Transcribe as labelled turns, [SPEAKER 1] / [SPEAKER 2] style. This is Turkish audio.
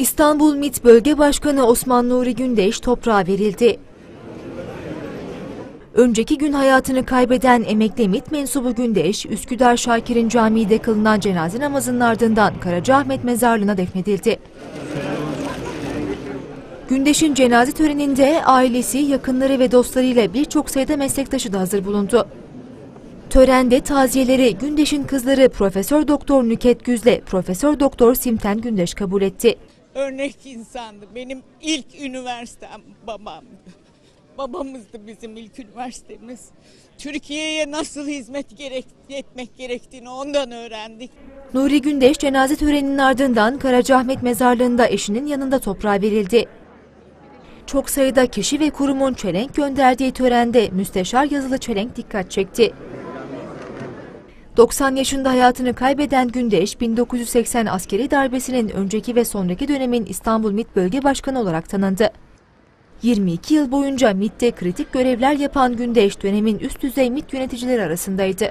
[SPEAKER 1] İstanbul MİT Bölge Başkanı Osman Nuri Gündeş toprağa verildi. Önceki gün hayatını kaybeden emekli MİT mensubu Gündeş, Üsküdar Şakir'in Camii'de kılınan cenaze namazının ardından Karacaahmet Mezarlığı'na defnedildi. Gündeş'in cenaze töreninde ailesi, yakınları ve dostlarıyla birçok sayıda meslektaşı da hazır bulundu. Törende taziyeleri Gündeş'in kızları Profesör Doktor Nüket Güzle, Profesör Doktor Simten Gündeş kabul etti.
[SPEAKER 2] Örnek insandı. Benim ilk üniversitem babamdı. Babamızdı bizim ilk üniversitemiz. Türkiye'ye nasıl hizmet gerek, etmek gerektiğini ondan öğrendik.
[SPEAKER 1] Nuri Gündeş cenaze töreninin ardından Karacaahmet Mezarlığı'nda eşinin yanında toprağa verildi. Çok sayıda kişi ve kurumun çelenk gönderdiği törende müsteşar yazılı çelenk dikkat çekti. 90 yaşında hayatını kaybeden Gündeş, 1980 askeri darbesinin önceki ve sonraki dönemin İstanbul MİT Bölge Başkanı olarak tanındı. 22 yıl boyunca MİT'te kritik görevler yapan Gündeş dönemin üst düzey MİT yöneticileri arasındaydı.